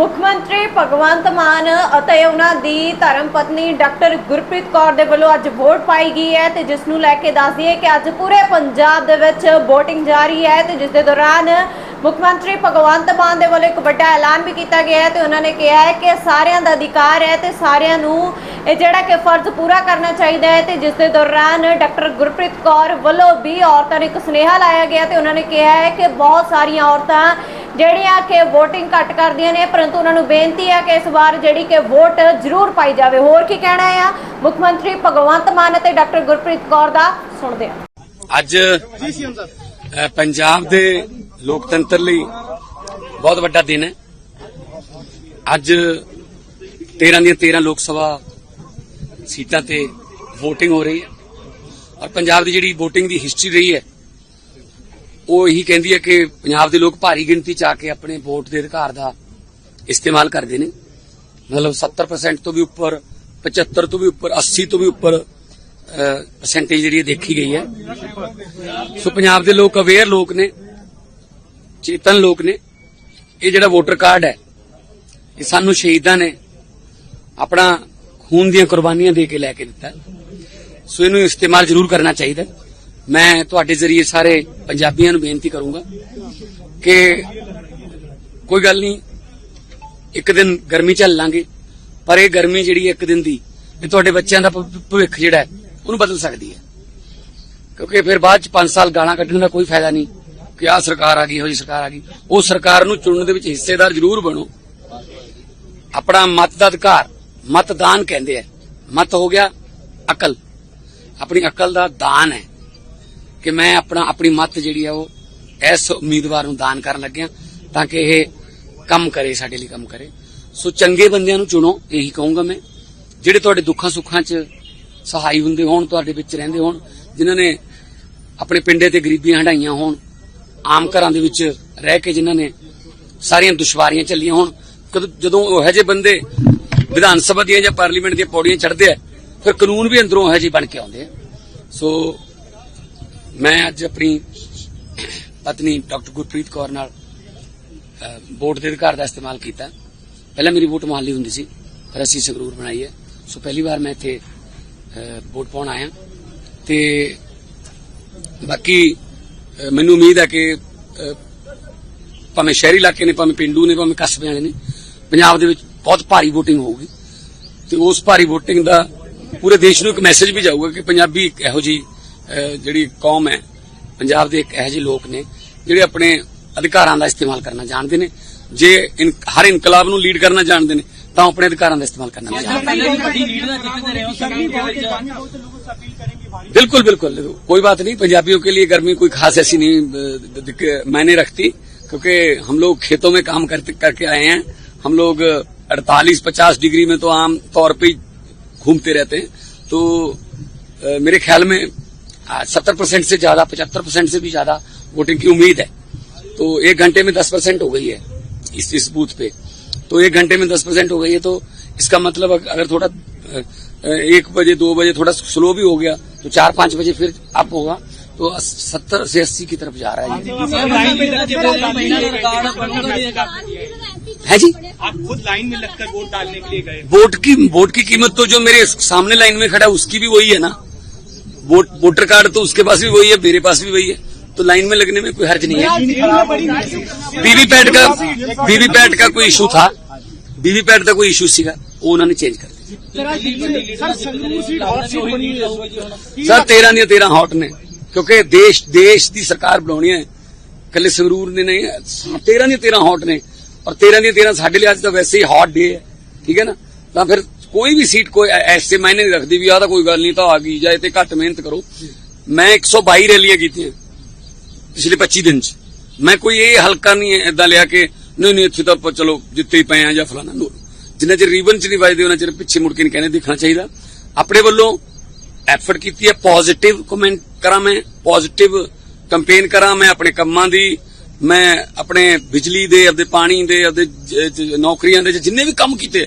ਮੁੱਖ ਮੰਤਰੀ ਭਗਵੰਤ ਮਾਨ ਅਤੇ ਉਹਨਾਂ ਦੀ ਧਰਮ ਪਤਨੀ ਡਾਕਟਰ ਗੁਰਪ੍ਰੀਤ ਕੌਰ ਦੇ ਵੱਲੋਂ ਅੱਜ ਵੋਟ ਪਾਈ ਗਈ ਹੈ ਤੇ ਜਿਸ ਨੂੰ ਲੈ ਕੇ ਦੱਸ ਦਈਏ ਕਿ ਅੱਜ ਪੂਰੇ ਪੰਜਾਬ ਦੇ ਵਿੱਚ VOTING ਜਾਰੀ ਹੈ ਤੇ ਜਿਸ ਦੇ ਦੌਰਾਨ ਮੁੱਖ ਮੰਤਰੀ ਭਗਵੰਤ ਮਾਨ ਦੇ ਵੱਲੋਂ ਇੱਕ ਵੱਡਾ ਐਲਾਨ ਵੀ ਕੀਤਾ ਗਿਆ ਹੈ ਤੇ ਉਹਨਾਂ ਨੇ ਕਿਹਾ ਹੈ ਕਿ ਸਾਰਿਆਂ ਦਾ ਅਧਿਕਾਰ ਹੈ ਤੇ ਸਾਰਿਆਂ ਨੂੰ ਇਹ ਜਿਹੜਾ ਕਿ ਫਰਜ਼ ਪੂਰਾ ਕਰਨਾ ਚਾਹੀਦਾ ਹੈ ਤੇ ਜਿਸ ਦੇ ਦੌਰਾਨ ਡਾਕਟਰ ਗੁਰਪ੍ਰੀਤ ਕੌਰ ਵੱਲੋਂ ਵੀ ਔਰਤਾਂ ਨੂੰ ਇੱਕ ਸੁਨੇਹਾ ਲਾਇਆ ਗਿਆ ਤੇ ਉਹਨਾਂ ਨੇ ਕਿਹਾ ਹੈ ਕਿ ਬਹੁਤ ਸਾਰੀਆਂ ਔਰਤਾਂ ਜਿਹੜੀਆਂ ਕਿ VOTING ਘੱਟ ਕਰਦੀਆਂ ਨੇ, ਪਰੰਤੂ ਉਹਨਾਂ ਨੂੰ ਬੇਨਤੀ ਹੈ ਕਿ ਇਸ ਵਾਰ ਜਿਹੜੀ ਕਿ ਵੋਟ ਜ਼ਰੂਰ ਪਾਈ ਜਾਵੇ। ਹੋਰ ਕੀ ਕਹਿਣਾ ਹੈ? ਮੁੱਖ ਮੰਤਰੀ ਭਗਵੰਤ ਮਾਨ ਅਤੇ ਡਾਕਟਰ ਗੁਰਪ੍ਰੀਤ ਕੌਰ ਦਾ ਸੁਣਦੇ ਹਾਂ। ਅੱਜ ਪੰਜਾਬ ਦੇ ਲੋਕਤੰਤਰ ਲਈ ਬਹੁਤ ਵੱਡਾ ਦਿਨ ਹੈ। ਅੱਜ 13 ਦੀਆਂ 13 ਲੋਕ ਸਭਾ ਸੀਟਾਂ ਤੇ VOTING ਹੋ ਰਹੀ ਹੈ। ਔਰ ਪੰਜਾਬ ਦੀ ਜਿਹੜੀ VOTING ਦੀ ਹਿਸਟਰੀ ਰਹੀ ਹੈ ਉਹ ਇਹੀ ਕਹਿੰਦੀ ਹੈ ਕਿ ਪੰਜਾਬ ਦੇ ਲੋਕ ਭਾਰੀ ਗਿਣਤੀ ਚ ਆ ਕੇ ਆਪਣੇ ਵੋਟ ਦੇ ਅਧਿਕਾਰ ਦਾ ਇਸਤੇਮਾਲ ਕਰਦੇ ਨੇ। ਮਤਲਬ 70% ਤੋਂ ਵੀ ਉੱਪਰ 75 ਤੋਂ ਵੀ ਉੱਪਰ 80 ਤੋਂ ਵੀ ਉੱਪਰ ਪਰਸੈਂਟੇਜ ਜਿਹੜੀ ਦੇਖੀ ਗਈ ਹੈ। ਸੋ ਪੰਜਾਬ ਦੇ ਲੋਕ ਅਵੇਅਰ ਲੋਕ ਨੇ, ਚੇਤਨ ਲੋਕ ਨੇ। ਇਹ ਜਿਹੜਾ ਵੋਟਰ ਕਾਰਡ ਹੈ, ਇਹ ਸਾਨੂੰ ਸ਼ਹੀਦਾਂ ਨੇ ਆਪਣਾ ਖੂਨ ਦੀਆਂ ਕੁਰਬਾਨੀਆਂ ਦੇ ਕੇ ਲੈ ਕੇ ਦਿੱਤਾ। ਸੋ ਇਹਨੂੰ ਇਸਤੇਮਾਲ ਜ਼ਰੂਰ ਕਰਨਾ ਚਾਹੀਦਾ। ਮੈਂ ਤੁਹਾਡੇ ਜ਼ਰੀਏ ਸਾਰੇ ਪੰਜਾਬੀਆਂ ਨੂੰ ਬੇਨਤੀ ਕਰੂੰਗਾ ਕਿ ਕੋਈ ਗੱਲ ਨਹੀਂ, ਇੱਕ ਦਿਨ ਗਰਮੀ ਝੱਲ ਲਾਂਗੇ, ਪਰ ਇਹ ਗਰਮੀ ਜਿਹੜੀ ਹੈ ਇੱਕ ਦਿਨ ਦੀ, ਇਹ ਤੁਹਾਡੇ ਬੱਚਿਆਂ ਦਾ ਭਵਿੱਖ ਜਿਹੜਾ ਉਹਨੂੰ ਬਦਲ ਸਕਦੀ ਹੈ। ਕਿਉਂਕਿ ਫਿਰ ਬਾਅਦ ਚ 5 ਸਾਲ ਗਾਲਾਂ ਕੱਢਣ ਦਾ ਕੋਈ ਫਾਇਦਾ ਨਹੀਂ ਕਿ ਆਹ ਸਰਕਾਰ ਆ ਗਈ, ਇਹੋ ਜਿਹੀ ਸਰਕਾਰ ਆ ਗਈ। ਉਹ ਸਰਕਾਰ ਨੂੰ ਚੁਣਨ ਦੇ ਵਿੱਚ ਹਿੱਸੇਦਾਰ ਜ਼ਰੂਰ ਬਣੋ। ਆਪਣਾ ਮਤ ਦਾ ਅਧਿਕਾਰ, ਮਤਦਾਨ ਕਹਿੰਦੇ ਆ। ਮਤ ਹੋ ਗਿਆ ਅਕਲ। ਆਪਣੀ ਅਕਲ ਦਾ ਦਾਨ ਹੈ। ਕਿ ਮੈਂ ਆਪਣਾ, ਆਪਣੀ ਮਤ ਜਿਹੜੀ ਆ ਉਹ ਇਸ ਉਮੀਦਵਾਰ ਨੂੰ ਦਾਨ ਕਰਨ ਲੱਗਿਆ ਤਾਂ ਕਿ ਇਹ ਕੰਮ ਕਰੇ, ਸਾਡੇ ਲਈ ਕੰਮ ਕਰੇ। ਸੋ ਚੰਗੇ ਬੰਦਿਆਂ ਨੂੰ ਚੁਣੋ, ਇਹੀ ਕਹੂੰਗਾ ਮੈਂ। ਜਿਹੜੇ ਤੁਹਾਡੇ ਦੁੱਖਾਂ ਸੁੱਖਾਂ 'ਚ ਸਹਾਈ ਹੁੰਦੇ ਹੋਣ, ਤੁਹਾਡੇ ਵਿੱਚ ਰਹਿੰਦੇ ਹੋਣ, ਜਿਨ੍ਹਾਂ ਨੇ ਆਪਣੇ ਪਿੰਡੇ ਤੇ ਗਰੀਬੀਆਂ ਹਟਾਈਆਂ ਹੋਣ, ਆਮ ਘਰਾਂ ਦੇ ਵਿੱਚ ਰਹਿ ਕੇ ਜਿਨ੍ਹਾਂ ਨੇ ਸਾਰੀਆਂ ਦੁਸ਼ਵਾਰੀਆਂ ਚੱਲੀਆਂ ਹੋਣ, ਕਦੋਂ, ਜਦੋਂ ਉਹ ਜਿਹੇ ਬੰਦੇ ਵਿਧਾਨ ਸਭਾ ਦੀਆਂ ਜਾਂ ਪਾਰਲੀਮੈਂਟ ਦੀਆਂ ਪੌੜੀਆਂ ਚੜ੍ਹਦੇ ਆ, ਫਿਰ ਕਾਨੂੰਨ ਵੀ ਅੰਦਰੋਂ ਇਹੋ ਜਿਹੇ ਬਣ ਕੇ ਆਉਂਦੇ ਆ। ਸੋ ਮੈਂ ਅੱਜ ਆਪਣੀ ਪਤਨੀ ਡਾਕਟਰ ਗੁਰਪ੍ਰੀਤ ਕੌਰ ਨਾਲ ਵੋਟ ਦੇ ਅਧਿਕਾਰ ਦਾ ਇਸਤੇਮਾਲ ਕੀਤਾ। ਪਹਿਲਾਂ ਮੇਰੀ ਵੋਟ ਮੁਹੱਲੀ ਹੁੰਦੀ ਸੀ ਪਰ ਅਸੀਂ ਸੰਗਰੂਰ ਬਣਾਈ ਹੈ। ਸੋ ਪਹਿਲੀ ਵਾਰ ਮੈਂ ਇੱਥੇ ਵੋਟ ਪਾਉਣ ਆਇਆ। ਤੇ ਬਾਕੀ ਮੈਨੂੰ ਉਮੀਦ ਹੈ ਕਿ ਭਾਵੇਂ ਸ਼ਹਿਰੀ ਇਲਾਕੇ ਨੇ, ਭਾਵੇਂ ਪਿੰਡੂ ਨੇ, ਭਾਵੇਂ ਕਸਬੇ ਵਾਲੇ ਨੇ, ਪੰਜਾਬ ਦੇ ਵਿੱਚ ਬਹੁਤ ਭਾਰੀ VOTING ਹੋਊਗੀ। ਤੇ ਉਸ ਭਾਰੀ VOTING ਦਾ ਪੂਰੇ ਦੇਸ਼ ਨੂੰ ਇੱਕ ਮੈਸੇਜ ਵੀ ਜਾਊਗਾ ਕਿ ਪੰਜਾਬੀ ਇੱਕ ਇਹੋ ਜੀ ਜਿਹੜੀ ਕੌਮ ਹੈ ਪੰਜਾਬ ਦੇ ਇੱਕ ਇਹੋ ਜਿਹੇ ਲੋਕ ਨੇ ਜਿਹੜੇ ਆਪਣੇ ਅਧਿਕਾਰਾਂ ਦਾ ਇਸਤੇਮਾਲ ਕਰਨਾ ਜਾਣਦੇ ਨੇ ਜੇ ਇਨ- ਹਰ ਇਨਕਲਾਬ ਨੂੰ ਲੀਡ ਕਰਨਾ ਜਾਣਦੇ ਨੇ ਤਾਂ ਉਹ ਆਪਣੇ ਅਧਿਕਾਰਾਂ ਦਾ ਇਸਤੇਮਾਲ ਕਰਨਾ ਨਹੀਂ ਜਾਣਦੇ ਪਹਿਲਾਂ ਵੀ ਵੱਡੀ ਲੀਡ ਨਾਲ ਜਿੱਤਦੇ ਰਹੇ ਹੋ ਸਰਕਾਰ ਦੇ ਵਿੱਚ बिल्कुल बिल्कुल कोई बात नहीं पंजाबियों के लिए गर्मी कोई खास ऐसी नहीं अ, दिक- मायने रखती क्योंकि हम लोग खेतों में काम करते करके आए हैं हम लोग 48-50 डिग्री में तो आम तौर पे ही घूमते रहते हैं तो अ, मेरे ख्याल में सत्तर परसेंट से ज़्यादा पचहत्तर परसेंट से भी ज़्यादा वोटिंग की उम्मीद है। तो एक घंटे में दस परसेंट हो गई है इस इस बूथ पे। तो एक घंटे में दस परसेंट हो गई है तो इसका मतलब अगर थोड़ा एक बजे दो बजे थोड़ा स्लो भी हो गया तो चार पाँच बजे फिर अप होगा। तो सत्तर से अस्सी की तरफ़ जा रहा है है। हाँ जी। आप खुद लाइन में लगकर वोट डालने के लिए गए वोट की वोट की कीमत तो जो मेरे सामने लाइन में खड़ा है उसकी भी वही है ना। वोटर कार्ड तो उसके पास भी वही है मेरे पास भी वही है तो लाइन में लगने में कोई हर्ज नहीं है वीवीपैट का वीवीपैट का कोई इशू था वीवीपैट का कोई इशू सीगा वो उन्होंने चेंज कर दिया sir Sangrur seat hot seat ਬਣੀ ਰਹੂਗੀ ਜੀ ਹੁਣ ਸਰ 13 ਦੀਆਂ 13 ਹੌਟ ਨੇ ਕਿਉਂਕਿ ਦੇਸ਼ ਦੇਸ਼ ਦੀ ਸਰਕਾਰ ਬਣਾਉਣੀ ਹੈ ਕੱਲੇ ਸੰਗਰੂਰ ਨੇ ਨਹੀਂ 13 ਦੀਆਂ 13 ਹੌਟ ਨੇ ਔਰ 13 ਦੀਆਂ 13 ਸਾਡੇ ਲਈ ਅੱਜ ਤਾਂ ਵੈਸੇ ਹੀ ਹੌਟ ਡੇ ਹੈ ਠੀਕ ਹੈ ਨਾ ਤਾਂ ਫਿਰ ਕੋਈ ਵੀ ਸੀਟ ਕੋਈ ਐਸੇ ਮਾਇਨੇ ਨਹੀਂ ਰੱਖਦੀ ਵੀ ਆਹ ਤਾਂ ਕੋਈ ਗੱਲ ਨਹੀਂ, ਤਾਂ ਆ ਗਈ ਜਾਂ ਇਹ ਤੇ ਘੱਟ ਮਿਹਨਤ ਕਰੋ। ਮੈਂ 122 ਰੈਲੀਆਂ ਕੀਤੀਆਂ ਪਿਛਲੇ 25 ਦਿਨ ਚ। ਮੈਂ ਕੋਈ ਇਹ ਹਲਕਾ ਨਹੀਂ ਇਦਾਂ ਲਿਆ ਕਿ ਨਹੀਂ ਨਹੀਂ, ਇੱਥੇ ਤਾਂ ਚਲੋ ਜਿੱਤੇ ਹੀ ਪਏ ਆ ਜਾਂ ਫਲਾਣਾ ਨੋ ਜਿੰਨਾ ਚਿਰ ਰੀਬਨ ਚ ਨਹੀਂ ਵੱਜਦੇ, ਉਹਨਾਂ ਚਿਰ ਪਿੱਛੇ ਮੁੜ ਕੇ ਨਹੀਂ ਕਹਿੰਦੇ, ਦੇਖਣਾ ਚਾਹੀਦਾ। ਆਪਣੇ ਵੱਲੋਂ ਐਫਰਟ ਕੀਤੀ ਹੈ ਪੋਜ਼ਿਟਿਵ ਕਮੈਂਟ ਕਰਾਂ ਮੈਂ ਪੋਜ਼ਿਟਿਵ ਕੈਂਪੇਨ ਕਰਾਂ ਮੈਂ ਆਪਣੇ ਕੰਮਾਂ ਦੀ। ਮੈਂ ਆਪਣੇ ਬਿਜਲੀ ਦੇ, ਆਪਦੇ ਪਾਣੀ ਦੇ, ਆਪਦੇ ਨੌਕਰੀਆਂ ਦੇ, ਜਿੰਨੇ ਵੀ ਕੰਮ ਕੀਤੇ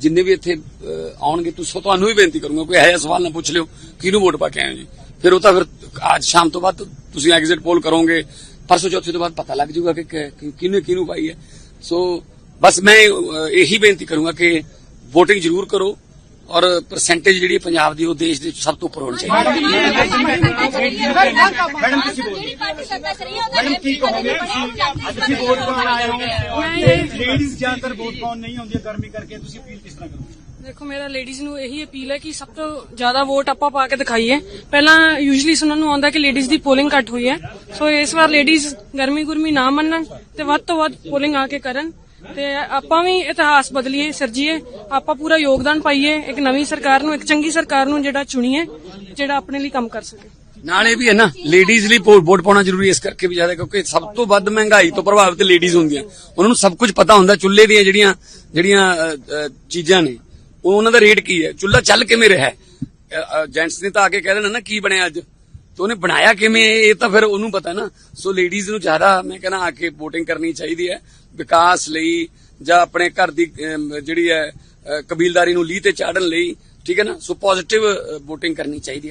ਜਿੰਨੇ ਵੀ ਇੱਥੇ ਆਉਣਗੇ ਤੁਸੀਂ ਤੁਹਾਨੂੰ ਵੀ ਬੇਨਤੀ ਕਰੂੰਗਾ, ਕੋਈ ਇਹੋ ਜਿਹਾ ਸਵਾਲ ਨਾ ਪੁੱਛ ਲਿਓ, ਕਿਹਨੂੰ ਵੋਟ ਪਾ ਕੇ ਆਏ ਹੋ ਜੀ? ਫਿਰ ਉਹ ਤਾਂ ਫਿਰ ਅੱਜ ਸ਼ਾਮ ਤੋਂ ਬਾਅਦ ਤੁਸੀਂ ਐਗਜ਼ਿਟ ਪੋਲ ਕਰੋਗੇ, ਪਰਸੋਂ ਚੌਥੇ ਤੋਂ ਬਾਅਦ ਪਤਾ ਲੱਗ ਜਾਊਗਾ ਕਿ ਕਿਹਨੂੰ ਕਿਹਨੂੰ ਪਾਈ ਹੈ। ਸੋ ਬਸ ਮੈਂ ਇਹੀ ਬੇਨਤੀ ਕਰੂੰਗਾ ਕਿ VOTING ਜ਼ਰੂਰ ਕਰੋ ਔਰ ਪਰਸੈਂਟੇਜ ਜਿਹੜੀ ਪੰਜਾਬ ਦੀ ਉਹ ਦੇਸ਼ ਦੇ ਸਭ ਤੋਂ ਉੱਪਰ ਹੋਣੀ ਚਾਹੀਦੀ ਮੈਡਮ ਤੁਸੀਂ ਬੋਲੋ। ਮੈਡਮ ਕੀ ਕਹੋਗੇ? ਤੁਸੀਂ ਵੋਟ ਪਾਉਣ ਆਏ ਹੋ। ਲੇਡੀਜ਼ ਜ਼ਿਆਦਾਤਰ ਵੋਟ ਪਾਉਣ ਨਹੀਂ ਆਉਂਦੀਆਂ ਗਰਮੀ ਕਰਕੇ ਤੁਸੀਂ ਅਪੀਲ ਕਿਸ ਤਰ੍ਹਾਂ ਕਰੋਗੇ? ਦੇਖੋ ਮੇਰਾ ਲੇਡੀਜ਼ ਨੂੰ ਇਹੀ ਅਪੀਲ ਹੈ ਕਿ ਸਭ ਤੋਂ ਜ਼ਿਆਦਾ ਵੋਟ ਆਪਾਂ ਪਾ ਕੇ ਦਿਖਾਈਏ। ਪਹਿਲਾਂ ਯੂਜੂਲੀ ਸੁਣਨ ਨੂੰ ਆਉਂਦਾ ਕਿ ਲੇਡੀਜ਼ ਦੀ ਪੋਲਿੰਗ ਘੱਟ ਹੋਈ ਹੈ। ਸੋ ਇਸ ਵਾਰ ਲੇਡੀਜ਼ ਗਰਮੀ ਗੁਰਮੀ ਨਾ ਮੰਨਣ ਤੇ ਵੱਧ ਤੋਂ ਵੱਧ ਪੋਲਿੰਗ ਆ ਕੇ ਕਰਨ। ਤੇ ਆਪਾਂ ਵੀ ਇਤਿਹਾਸ ਬਦਲੀਏ, ਸਿਰਜੀਏ, ਆਪਾਂ ਪੂਰਾ ਯੋਗਦਾਨ ਪਾਈਏ, ਇੱਕ ਨਵੀਂ ਸਰਕਾਰ ਨੂੰ, ਇੱਕ ਚੰਗੀ ਸਰਕਾਰ ਨੂੰ ਜਿਹੜਾ ਚੁਣੀਏ, ਜਿਹੜਾ ਆਪਣੇ ਲਈ ਕੰਮ ਕਰ ਸਕੇ। ਨਾਲੇ ਵੀ ਹੈ ਨਾ ਲੇਡੀਜ਼ ਲਈ ਵੋਟ ਪਾਉਣਾ ਜ਼ਰੂਰੀ ਇਸ ਕਰਕੇ ਵੀ ਜ਼ਿਆਦਾ, ਕਿਉਂਕਿ ਸਭ ਤੋਂ ਵੱਧ ਮਹਿੰਗਾਈ ਤੋਂ ਪ੍ਰਭਾਵਿਤ ਲੇਡੀਜ਼ ਹੁੰਦੀਆਂ। ਉਹਨਾਂ ਨੂੰ ਸਭ ਕੁਝ ਪਤਾ ਹੁੰਦਾ, ਚੁੱਲ੍ਹੇ ਦੀਆਂ ਜਿਹੜੀਆਂ ਜਿਹੜੀਆਂ ਚੀਜ਼ਾਂ ਨੇ, ਉਹ ਉਹਨਾਂ ਦਾ ਰੇਟ ਕੀ ਹੈ? ਚੁੱਲ੍ਹਾ ਚੱਲ ਕਿਵੇਂ ਰਿਹਾ ਹੈ? ਜੈਂਟਸ ਨੇ ਤਾਂ ਆ ਕੇ ਕਹਿ ਦੇਣਾ ਨਾ, ਕੀ ਬਣਿਆ ਅੱਜ? ਤੇ ਉਹਨੇ ਬਣਾਇਆ ਕਿਵੇਂ? ਇਹ ਤਾਂ ਫਿਰ ਉਹਨੂੰ ਪਤਾ ਨਾ। ਸੋ ਲੇਡੀਜ਼ ਨੂੰ ਜ਼ਿਆਦਾ ਮੈਂ ਕਹਿੰਦਾ ਆ ਕੇ VOTING ਕਰਨੀ ਚਾਹੀਦੀ ਹੈ। ਵਿਕਾਸ ਲਈ ਜਾਂ ਆਪਣੇ ਘਰ ਦੀ ਜਿਹੜੀ ਹੈ ਕਬੀਲਦਾਰੀ ਨੂੰ ਲੀਹ ਤੇ ਚਾੜਨ ਲਈ, ਠੀਕ ਹੈ ਨਾ? ਸੋ ਪੋਜ਼ਿਟਿਵ VOTING ਕਰਨੀ ਚਾਹੀਦੀ ਹੈ।